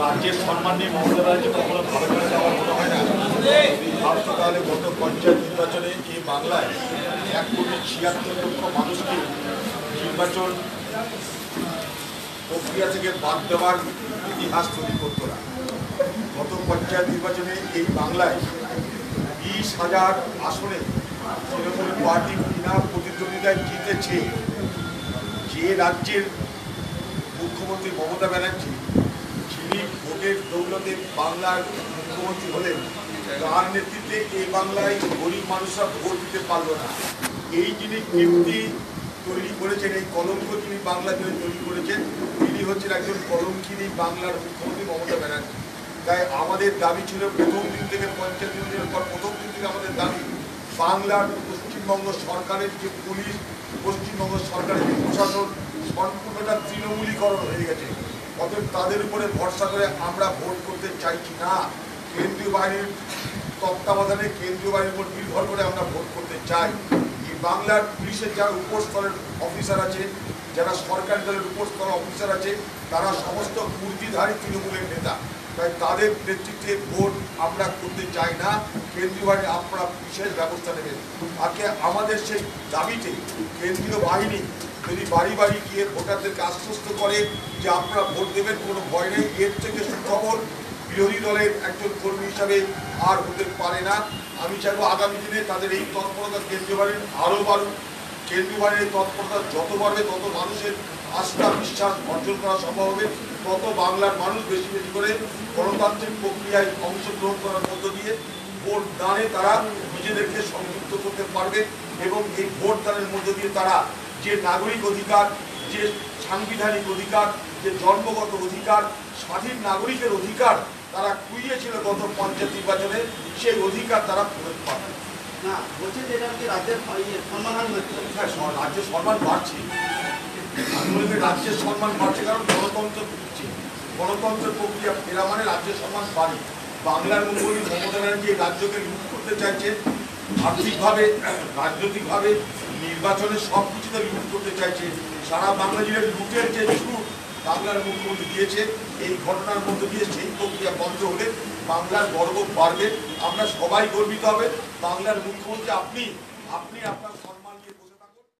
রাজ্যের সম্মান নিয়ে মমতা কখনো ভালো করে যাওয়ার মনে হয় না। তাহলে গত পঞ্চায়েত নির্বাচনে এই বাংলায় এক কোটি ছিয়াত্তর লক্ষ মানুষকে নির্বাচন প্রক্রিয়া থেকে বাদ দেওয়ার ইতিহাস তৈরি করত না। গত পঞ্চায়েত নির্বাচনে এই বাংলায় বিশ হাজার আসনে তৃণমূল পার্টি বিনা প্রতিদ্বন্দ্বিতায় জিতেছে যে রাজ্যের মুখ্যমন্ত্রী মমতা ব্যানার্জি, যিনি ভোটের দৌলতে বাংলার মুখ্যমন্ত্রী হলেন, তার নেতৃত্বে এই বাংলায় গরিব মানুষরা ভোট দিতে পারল না। এই যিনি কীর্তি তৈরি করেছেন, এই কলঙ্ক যিনি বাংলা জুড়ে তৈরি করেছেন, তিনি হচ্ছেন একজন কলঙ্কিনী বাংলার মুখ্যমন্ত্রী মমতা ব্যানার্জি। তাই আমাদের দাবি ছিল, প্রথম দিন থেকে পঞ্চায়েত দিনের পর প্রথম দিন থেকে আমাদের দাবি, বাংলার পশ্চিমবঙ্গ সরকারের যে পুলিশ, পশ্চিমবঙ্গ সরকারের যে প্রশাসন সম্পূর্ণটা তৃণমূলীকরণ হয়ে গেছে, অতএব তাদের উপরে ভরসা করে আমরা ভোট করতে চাইছি না, কেন্দ্রীয় বাহিনীর তত্ত্বাবধানে কেন্দ্রীয় বাহিনীর উপর নির্ভর করে আমরা ভোট করতে চাই। এই বাংলার পুলিশের যারা উপরস্তরের অফিসার আছে, যারা সরকারি দলের উপরস্তরের অফিসার আছে, তারা সমস্ত মূর্তিধারী তৃণমূলের নেতা। তাই তাদের নেতৃত্বে ভোট আমরা করতে চাই না, কেন্দ্রীয় বাহিনী আপনারা বিশেষ ব্যবস্থা নেবেন। আজকে আমাদের সেই দাবিতে কেন্দ্রীয় বাহিনী যদি বাড়ি বাড়ি গিয়ে ভোটারদেরকে আশ্বস্ত করে যে আপনারা ভোট দেবেন, কোনো ভয় নেই। এর থেকে সুখবর বিরোধী দলের একজন কর্মী হিসাবে আর হতে পারে না। আমি চাইব আগামী দিনে তাদের এই তৎপরতা কেন্দ্রীয় বাহিনীর আরও বাড়ুক। কেন্দ্রীয় বাহিনীর তৎপরতা যত বাড়বে, তত মানুষের আস্থা, বিশ্বাস অর্জন করা সম্ভব হবে। তত বাংলার মানুষ বেশি বেশি করে গণতান্ত্রিক প্রক্রিয়ায় অংশগ্রহণ করার মধ্য দিয়ে ভোট দানে তারা নিজেদেরকে সংযুক্ত করতে পারবে এবং এই ভোট দানের মধ্য দিয়ে তারা যে নাগরিক অধিকার যে সাংবিধানিক অধিকার যে জন্মগত অধিকার স্বাধীন নাগরিকের অধিকার তারা কুইয়েছিল গত পঞ্চায়েত নির্বাচনে সেই অধিকার তারা ফেরত পাবে। না বলছে যে এটা কি রাজ্যের ইয়ে হ্যাঁ রাজ্যের সম্মান বাড়ছে। করি রাজ্যের সম্মান বাড়ছে কারণ গণতন্ত্র গণতন্ত্রের প্রক্রিয়া ফেরা মানে রাজ্যের সম্মান বাড়ে। বাংলার মুখ্যমন্ত্রী মমতা ব্যানার্জি রাজ্যকে লুট করতে চাইছে। আর্থিকভাবে রাজনৈতিকভাবে নির্বাচনে সব কিছুতে লুট করতে চাইছে। সারা বাংলা জুড়ে লুটের যে ছুট বাংলার মুখ্যমন্ত্রী দিয়েছে, এই ঘটনার মধ্যে দিয়ে সেই প্রক্রিয়া বন্ধ হলে বাংলার গর্ব বাড়বে। আমরা সবাই গর্বিত হবে। বাংলার মুখ্যমন্ত্রী, আপনি আপনি আপনার